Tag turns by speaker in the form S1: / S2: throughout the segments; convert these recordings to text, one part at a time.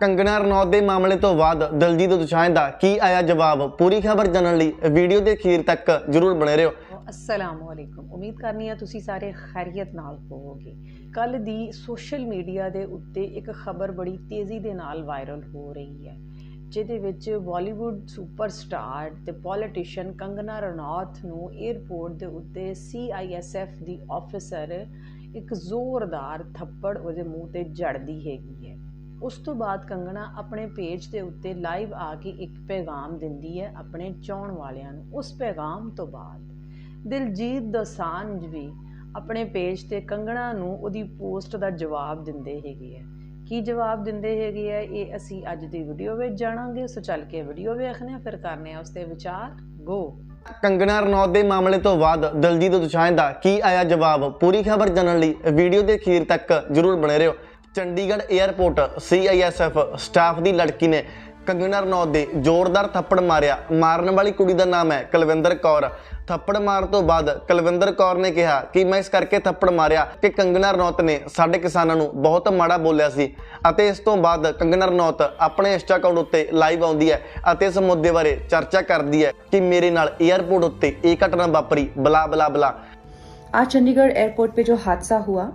S1: ਕੰਗਣਾ ਰਣੌਤ ਦੇ ਮਾਮਲੇ ਤੋਂ ਬਾਅਦ ਦਲਜੀਤ ਦੋਸਾਂਝ ਦਾ ਕੀ ਆਇਆ ਜਵਾਬ? ਪੂਰੀ ਖਬਰ ਜਾਣਨ ਲਈ ਵੀਡੀਓ ਦੇ ਅਖੀਰ ਤੱਕ ਜਰੂਰ ਬਣੇ ਰਹੋ।
S2: ਅਸਲਾਮੁ ਅਲੈਕੁਮ ਉਮੀਦ ਕਰਨੀ ਆ ਤੁਸੀਂ ਸਾਰੇ ਖੈਰੀਅਤ ਨਾਲ ਹੋਵੋਗੇ। ਕੱਲ ਦੀ ਸੋਸ਼ਲ ਮੀਡੀਆ ਦੇ ਉੱਤੇ ਇੱਕ ਖਬਰ ਬੜੀ ਤੇਜ਼ੀ ਦੇ ਨਾਲ ਵਾਇਰਲ ਹੋ ਰਹੀ ਹੈ, ਜਿਹਦੇ ਵਿੱਚ ਬਾਲੀਵੁੱਡ ਸੁਪਰਸਟਾਰ ਤੇ ਪੋਲੀਟੀਸ਼ੀਅਨ ਕੰਗਨਾ ਰਣੌਤ ਨੂੰ 에ਅਰਪੋਰਟ ਦੇ ਉੱਤੇ ਸੀਆਈਐਸਐਫ ਦੀ ਆਫੀਸਰ ਇੱਕ ਜ਼ੋਰਦਾਰ ਥੱਪੜ ਉਹਦੇ ਮੂੰਹ ਤੇ ਜੜਦੀ ਹੈਗੀ ਹੈ। ਉਸ ਤੋਂ ਬਾਅਦ ਕੰਗਣਾ ਆਪਣੇ ਪੇਜ ਦੇ ਉੱਤੇ ਲਾਈਵ ਆ ਕੇ ਇੱਕ ਪੈਗਾਮ ਦਿੰਦੀ ਹੈ ਆਪਣੇ ਚਾਹਣ ਵਾਲਿਆਂ ਨੂੰ। ਉਸ ਪੈਗਾਮ ਤੋਂ ਬਾਅਦ ਦਿਲਜੀਤ ਦੋਸਾਂਝ ਵੀ ਆਪਣੇ ਪੇਜ ਤੇ ਕੰਗਣਾ ਨੂੰ ਉਹਦੀ ਪੋਸਟ ਦਾ ਜਵਾਬ ਦਿੰਦੇ ਹੈਗੇ ਆ। ਕੀ ਜਵਾਬ ਦਿੰਦੇ ਹੈਗੇ ਆ? ਇਹ ਅਸੀਂ ਅੱਜ ਦੀ ਵੀਡੀਓ ਵਿੱਚ ਜਾਣਾਂਗੇ। ਸੋ ਚੱਲ ਕੇ ਵੀਡੀਓ ਵੇਖਦੇ ਆ ਫਿਰ ਕਰਨੇ ਆ ਉਸ ਤੇ ਵਿਚਾਰ। ਗੋ
S1: ਕੰਗਨਾ ਰਣੌਤ ਦੇ ਮਾਮਲੇ ਤੋਂ ਬਾਅਦ ਦਿਲਜੀਤ ਦੋਸਾਂਝ ਦਾ ਕੀ ਆਇਆ ਜਵਾਬ? ਪੂਰੀ ਖਬਰ ਜਾਣਨ ਲਈ ਵੀਡੀਓ ਦੇ ਅਖੀਰ ਤੱਕ ਜਰੂਰ ਬਣੇ ਰਹੋ। ਚੰਡੀਗੜ੍ਹ 에ਅਰਪੋਰਟ ਸੀਆਈਐਸਐਫ ਸਟਾਫ ਦੀ ਲੜਕੀ ਨੇ ਕੰਗਣਾ ਰਣੌਤ ਦੇ ਜ਼ੋਰਦਾਰ ਥੱਪੜ ਮਾਰਿਆ। ਮਾਰਨ ਵਾਲੀ ਕੁੜੀ ਦਾ ਨਾਮ ਹੈ ਕਲਵਿੰਦਰ ਕੌਰ। ਥੱਪੜ ਮਾਰਨ ਤੋਂ ਬਾਅਦ ਕਲਵਿੰਦਰ ਕੌਰ ਨੇ ਕਿਹਾ ਕਿ ਮੈਂ ਇਸ ਕਰਕੇ ਥੱਪੜ ਮਾਰਿਆ ਕਿ ਕੰਗਣਾ ਨੌਤ ਨੇ ਸਾਡੇ ਕਿਸਾਨਾਂ ਨੂੰ ਬਹੁਤ ਮਾੜਾ ਬੋਲਿਆ ਸੀ ਅਤੇ ਇਸ ਤੋਂ ਬਾਅਦ ਕੰਗਣਾ ਰਣੌਤ ਆਪਣੇ ਇੰਸਟਾ ਅਕਾਊਂਟ ਉੱਤੇ ਲਾਈਵ ਆਉਂਦੀ ਹੈ ਅਤੇ ਇਸ ਮੁੱਦੇ ਬਾਰੇ ਚਰਚਾ ਕਰਦੀ ਹੈ ਕਿ ਮੇਰੇ ਨਾਲ 에ਅਰਪੋਰਟ ਉੱਤੇ ਇਹ ਘਟਨਾ ਵਾਪਰੀ, ਬਲਾ ਬਲਾ ਬਲਾ।
S3: ਆ ਚੰਡੀਗੜ੍ਹ 에ਅਰਪੋਰਟ 'ਤੇ ਜੋ ਹਾਦਸਾ ਹੋਇਆ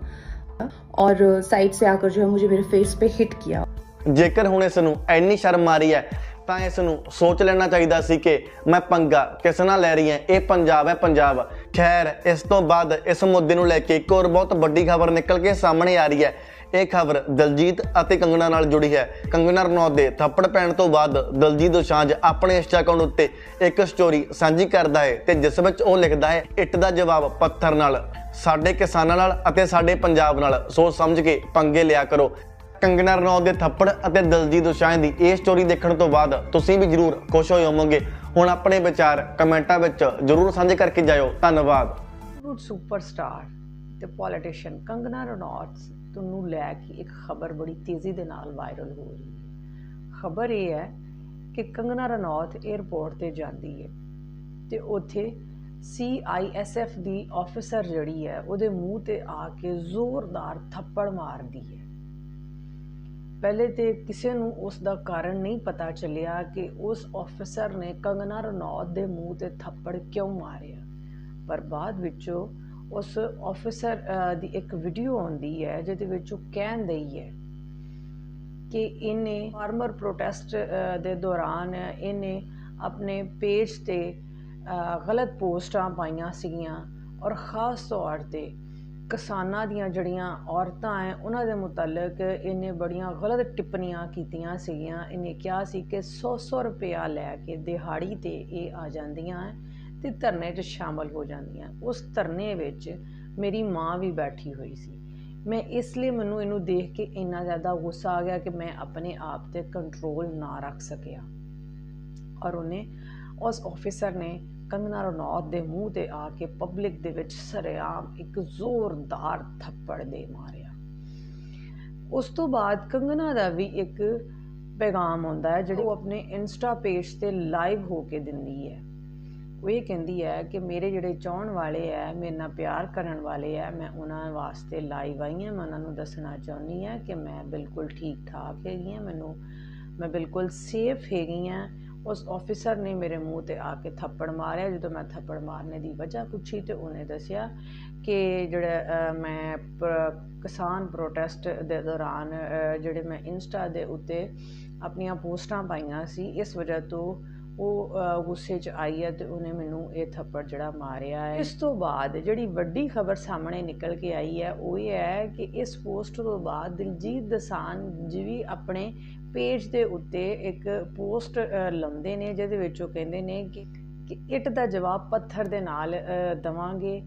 S3: और साइड से आकर जो है मुझे मेरे फेस पे हिट किया
S1: ਜੇਕਰ ਹੁਣ ਇਸ ਨੂੰ ਇੰਨੀ ਸ਼ਰਮ ਆ ਰਹੀ ਹੈ ਤਾਂ ਇਸ ਨੂੰ ਸੋਚ ਲੈਣਾ ਚਾਹੀਦਾ ਸੀ ਕਿ ਮੈਂ ਪੰਗਾ ਕਿਸ ਨਾਲ ਲੈ ਰਹੀ ਹਾਂ ਇਹ ਪੰਜਾਬ ਹੈ ਪੰਜਾਬ ਖੈਰ ਇਸ ਤੋਂ ਬਾਅਦ ਇਸ ਮੁੱਦੇ ਨੂੰ ਲੈ ਕੇ ਇੱਕ ਹੋਰ ਬਹੁਤ ਵੱਡੀ ਖਬਰ ਨਿਕਲ ਕੇ ਸਾਹਮਣੇ ਆ ਰਹੀ ਹੈ ਇਹ ਖਬਰ ਦਲਜੀਤ ਅਤੇ ਕੰਗਣਾ ਨਾਲ ਜੁੜੀ ਹੈ। ਕੰਗਣਾ ਰਣੌਤ ਦੇ ਥੱਪੜ ਪੈਣ ਤੋਂ ਬਾਅਦ ਦਲਜੀਤ ਦੋਸਾਂਝ ਆਪਣੇ ਇੰਸਟਾ ਅਕਾਊਂਟ ਉੱਤੇ ਇੱਕ ਸਟੋਰੀ ਸਾਂਝੀ ਕਰਦਾ ਹੈ ਤੇ ਜਿਸ ਵਿੱਚ ਉਹ ਲਿਖਦਾ ਹੈ, ਇੱਟ ਦਾ ਜਵਾਬ ਪੱਥਰ ਨਾਲ। ਸਾਡੇ ਕਿਸਾਨਾਂ ਨਾਲ ਅਤੇ ਸਾਡੇ ਪੰਜਾਬ ਨਾਲ ਸੋਚ ਸਮਝ ਕੇ ਪੰਗੇ ਲਿਆ ਕਰੋ। ਕੰਗਨਾ ਰਣੌਤ ਦੇ ਥੱਪੜ ਅਤੇ ਦਲਜੀਤ ਦੋਸਾਂਝ ਦੀ ਇਹ ਸਟੋਰੀ ਦੇਖਣ ਤੋਂ ਬਾਅਦ ਤੁਸੀਂ ਵੀ ਜਰੂਰ ਖੁਸ਼ ਹੋਏ ਹੋਵੋਗੇ। ਹੁਣ ਆਪਣੇ ਵਿਚਾਰ ਕਮੈਂਟਾਂ ਵਿੱਚ ਜਰੂਰ ਸਾਂਝੇ ਕਰਕੇ ਜਾਇਓ। ਧੰਨਵਾਦ।
S2: ਸੁਪਰਸਟਾਰ ਤੇ ਪੋਲੀਟੀਸ਼ੀਅਨ ਕੰਗਨਾ ਰਣੌਤ ਨੂੰ ਲੈ ਕੇ ਇੱਕ ਖਬਰ ਬੜੀ ਤੇਜ਼ੀ ਦੇ ਨਾਲ ਵਾਇਰਲ ਹੋ ਰਹੀ ਹੈ। ਖਬਰ ਇਹ ਹੈ ਕਿ ਕੰਗਨਾ ਰਣੌਤ 에ਅਰਪੋਰਟ ਤੇ ਜਾਂਦੀ ਹੈ ਤੇ ਉੱਥੇ ਸੀਆਈਐਸਐਫ ਦੀ ਆਫੀਸਰ ਜਿਹੜੀ ਹੈ, ਉਹਦੇ ਮੂੰਹ ਤੇ ਆ ਕੇ ਜ਼ੋਰਦਾਰ ਥੱਪੜ ਮਾਰਦੀ ਹੈ। ਪਹਿਲੇ ਤੇ ਕਿਸੇ ਨੂੰ ਉਸ ਦਾ ਕਾਰਨ ਨਹੀਂ ਪਤਾ ਚੱਲਿਆ ਕਿ ਉਸ ਆਫੀਸਰ ਨੇ ਕੰਗਨਾ ਰਣੌਤ ਦੇ ਮੂੰਹ ਤੇ ਥੱਪੜ ਕਿਉਂ ਮਾਰਿਆ। ਪਰ ਬਾਅਦ ਵਿੱਚੋਂ ਉਸ ਆਫੀਸਰ ਦੀ ਇੱਕ ਵੀਡੀਓ ਆਉਂਦੀ ਹੈ, ਜਿਹਦੇ ਵਿੱਚ ਉਹ ਕਹਿਣ ਦਈ ਹੈ ਕਿ ਇਹਨੇ ਫਾਰਮਰ ਪ੍ਰੋਟੈਸਟ ਦੇ ਦੌਰਾਨ ਇਹਨੇ ਆਪਣੇ ਪੇਜ ਤੇ ਗਲਤ ਪੋਸਟਾਂ ਪਾਈਆਂ ਸੀਗੀਆਂ ਔਰ ਖਾਸ ਤੌਰ ਤੇ ਕਿਸਾਨਾਂ ਦੀਆਂ ਜਿਹੜੀਆਂ ਔਰਤਾਂ ਐ ਉਹਨਾਂ ਦੇ ਮੁਤਲਕ ਇਹਨੇ ਬੜੀਆਂ ਗਲਤ ਟਿੱਪਣੀਆਂ ਕੀਤੀਆਂ ਸੀਗੀਆਂ। ਇਹਨੇ ਕਿਹਾ ਸੀ ਕਿ 100-100 ਰੁਪਇਆ ਲੈ ਕੇ ਦਿਹਾੜੀ ਤੇ ਇਹ ਆ ਜਾਂਦੀਆਂ ਐ ਤੇ ਧਰਨੇ 'ਚ ਸ਼ਾਮਲ ਹੋ ਜਾਂਦੀਆਂ। ਉਸ ਧਰਨੇ ਵਿੱਚ ਮੇਰੀ ਮਾਂ ਵੀ ਬੈਠੀ ਹੋਈ ਸੀ। ਮੈਂ ਇਸ ਲਈ ਮੈਨੂੰ ਇਹਨੂੰ ਦੇਖ ਕੇ ਇੰਨਾ ਜ਼ਿਆਦਾ ਗੁੱਸਾ ਆ ਗਿਆ ਕਿ ਮੈਂ ਆਪਣੇ ਆਪ ਤੇ ਕੰਟਰੋਲ ਨਾ ਰੱਖ ਸਕਿਆ। ਔਰ ਉਹਨੇ ਉਸ ਆਫੀਸਰ ਨੇ ਕੰਗਨਾ ਰਣੌਤ ਦੇ ਮੂੰਹ ਤੇ ਆ ਕੇ ਪਬਲਿਕ ਦੇ ਵਿੱਚ ਸਰੇਆਮ ਇੱਕ ਜ਼ੋਰਦਾਰ ਥੱਪੜ ਦੇ ਮਾਰਿਆ। ਉਸ ਤੋਂ ਬਾਅਦ ਕੰਗਨਾ ਦਾ ਵੀ ਇੱਕ ਪੈਗਾਮ ਆਉਂਦਾ ਹੈ, ਜਿਹੜਾ ਉਹ ਆਪਣੇ ਇੰਸਟਾ ਪੇਜ ਤੇ ਲਾਈਵ ਹੋ ਕੇ ਦਿੰਦੀ ਹੈ। ਉਹ ਇਹ ਕਹਿੰਦੀ ਹੈ ਕਿ ਮੇਰੇ ਜਿਹੜੇ ਚਾਹਣ ਵਾਲੇ ਹੈ, ਮੇਰੇ ਨਾਲ ਪਿਆਰ ਕਰਨ ਵਾਲੇ ਹੈ, ਮੈਂ ਉਹਨਾਂ ਵਾਸਤੇ ਲਾਈਵ ਆਈ ਹਾਂ। ਮੈਂ ਉਹਨਾਂ ਨੂੰ ਦੱਸਣਾ ਚਾਹੁੰਦੀ ਹਾਂ ਕਿ ਮੈਂ ਬਿਲਕੁਲ ਠੀਕ ਠਾਕ ਹੈਗੀ ਹਾਂ। ਮੈਨੂੰ, ਮੈਂ ਬਿਲਕੁਲ ਸੇਫ ਹੈਗੀ ਹਾਂ। ਉਸ ਆਫੀਸਰ ਨੇ ਮੇਰੇ ਮੂੰਹ ਤੇ ਆ ਕੇ ਥੱਪੜ ਮਾਰਿਆ। ਜਦੋਂ ਮੈਂ ਥੱਪੜ ਮਾਰਨੇ ਦੀ ਵਜ੍ਹਾ ਪੁੱਛੀ ਤੇ ਉਹਨੇ ਦੱਸਿਆ ਕਿ ਜਿਹੜਾ ਮੈਂ ਕਿਸਾਨ ਪ੍ਰੋਟੈਸਟ ਦੇ ਦੌਰਾਨ ਜਿਹੜੇ ਮੈਂ ਇੰਸਟਾ ਦੇ ਉੱਤੇ ਆਪਣੀਆਂ ਪੋਸਟਾਂ ਪਾਈਆਂ ਸੀ, ਇਸ ਵਜ੍ਹਾ ਤੋਂ ਉਹ ਗੁੱਸੇ 'ਚ ਆਈ ਹੈ ਤੇ ਉਹਨੇ ਮੈਨੂੰ ਇਹ ਥੱਪੜ ਜਿਹੜਾ ਮਾਰਿਆ ਹੈ। ਇਸ ਤੋਂ ਬਾਅਦ ਜਿਹੜੀ ਵੱਡੀ ਖਬਰ ਸਾਹਮਣੇ ਨਿਕਲ ਕੇ ਆਈ ਹੈ ਉਹ ਇਹ ਹੈ ਕਿ ਇਸ ਪੋਸਟ ਤੋਂ ਬਾਅਦ ਦਿਲਜੀਤ ਦਸਾਨ ਜੀ ਵੀ ਆਪਣੇ ਪੇਜ ਦੇ ਉੱਤੇ ਇੱਕ ਪੋਸਟ ਲਾਉਂਦੇ ਨੇ ਜਿਹਦੇ ਵਿੱਚ ਉਹ ਕਹਿੰਦੇ ਨੇ ਕਿ ਕਿ ਇੱਟ ਦਾ ਜਵਾਬ ਪੱਥਰ ਦੇ ਨਾਲ ਅ, ਦਵਾਂਗੇ।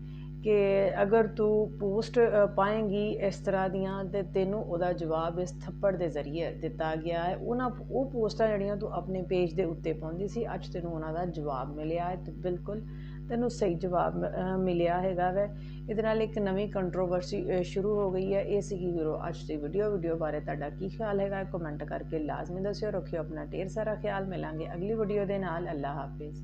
S2: ਕਿ ਅਗਰ ਤੂੰ ਪੋਸਟ ਅ, ਪਾਏਂਗੀ ਇਸ ਤਰ੍ਹਾਂ ਦੀਆਂ ਤੇ ਤੈਨੂੰ ਉਹਦਾ ਜਵਾਬ ਇਸ ਥੱਪੜ ਦੇ ਜ਼ਰੀਏ ਦਿੱਤਾ ਗਿਆ ਹੈ। ਉਹਨਾਂ ਉਹ ਪੋਸਟਾਂ ਜਿਹੜੀਆਂ ਤੂੰ ਆਪਣੇ ਪੇਜ ਦੇ ਉੱਤੇ ਪਾਉਂਦੀ ਸੀ ਅੱਜ ਤੈਨੂੰ ਉਹਨਾਂ ਦਾ ਜਵਾਬ ਮਿਲਿਆ ਹੈ। ਤੇ ਬਿਲਕੁਲ ਤੈਨੂੰ ਸਹੀ ਜਵਾਬ ਮਿਲਿਆ ਹੈਗਾ ਵੈ। ਇਹਦੇ ਨਾਲ ਇੱਕ ਨਵੀਂ ਕੰਟਰੋਵਰਸੀ ਸ਼ੁਰੂ ਹੋ ਗਈ ਹੈ। ਇਹ ਸੀਗੀ ਵੀਰੋ ਅੱਜ ਦੀ ਵੀਡੀਓ ਵੀਡੀਓ ਬਾਰੇ ਤੁਹਾਡਾ ਕੀ ਖਿਆਲ ਹੈਗਾ? ਕਮੈਂਟ ਕਰਕੇ ਲਾਜ਼ਮੀ ਦੱਸਿਓ। ਰੱਖਿਓ ਆਪਣਾ ਢੇਰ ਸਾਰਾ ਖਿਆਲ। ਮਿਲਾਂਗੇ ਅਗਲੀ ਵੀਡੀਓ ਦੇ ਨਾਲ। ਅੱਲਾ ਹਾਫਿਜ਼।